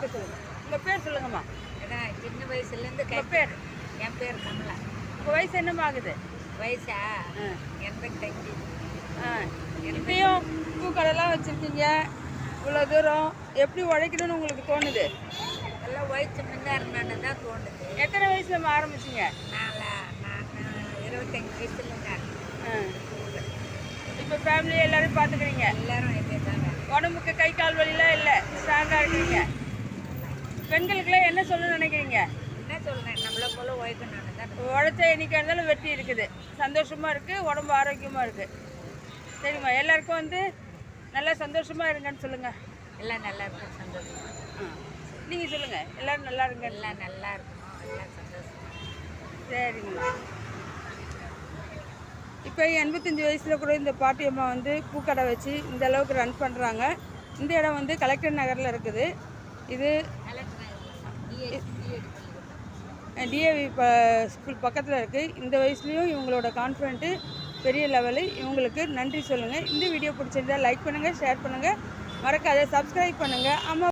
மைக்க சொல்லுங்க. உங்கள் பேர் சொல்லுங்கம்மா. அதான் சின்ன வயசுலேருந்து கை பேர். என் பேர் கமலா. உங்கள் வயசு என்னம்மா ஆகுது? வயசா? ஆ. எண்பத்தஞ்சு ஆ. இப்பயும் பூக்கடைலாம் வச்சுருக்கீங்க. இவ்வளோ தூரம். எப்படி உழைக்கணும்னு உங்களுக்கு தோணுது? எல்லாம் வயசு முன்னாடி தான் தோணுது. எத்தனை வயசுலம்மா ஆரம்பிச்சிங்க? நான்லா நான் இருபத்தஞ்சு வயசுலேருந்து ஆ. இப்போ ஃபேமிலி எல்லாரும் பார்த்துக்கிறீங்க. எல்லாரும் உடம்புக்கு கை கால் வலிலாம் இல்லை? ஸ்ட்ராங்காக இருக்கீங்க பெண்களுக்கெல்லாம் என்ன சொல்ல நினைக்கிறீங்க? என்ன சொல்கிறேன் நம்மளை போல உழைக்கணும்னு தான் உழைச்ச எண்ணிக்கை இருந்தாலும் வெற்றி இருக்குது. சந்தோஷமாக இருக்குது உடம்பு ஆரோக்கியமாக இருக்குது சரிம்மா எல்லாருக்கும் வந்து நல்லா சந்தோஷமாக இருங்கன்னு சொல்லுங்கள் எல்லாம் நல்லா இருக்கும் சந்தோஷமா நீங்கள் சொல்லுங்கள் எல்லோரும் நல்லா இருங்க. எல்லாம் நல்லா இருக்கணும் எல்லாம் சந்தோஷமா சரிங்கம்மா இப்போ எண்பத்தஞ்சு வயசில் கூட இந்த பாட்டியம்மா வந்து பூக்கடை வச்சு இந்த அளவுக்கு ரன் பண்ணுறாங்க இந்த இடம் வந்து கலெக்டர் நகரில் இருக்குது. இது டிஏவி ப ஸ்கூல் பக்கத்தில் இருக்குது இந்த வயசுலேயும் இவங்களோட கான்ஃபிடென்ட்டு பெரிய லெவலு இவங்களுக்கு நன்றி சொல்லுங்கள் இந்த வீடியோ பிடிச்சிருந்தா லைக் பண்ணுங்கள் ஷேர் பண்ணுங்கள் மறக்காத சப்ஸ்கிரைப் பண்ணுங்கள் ஆமாம்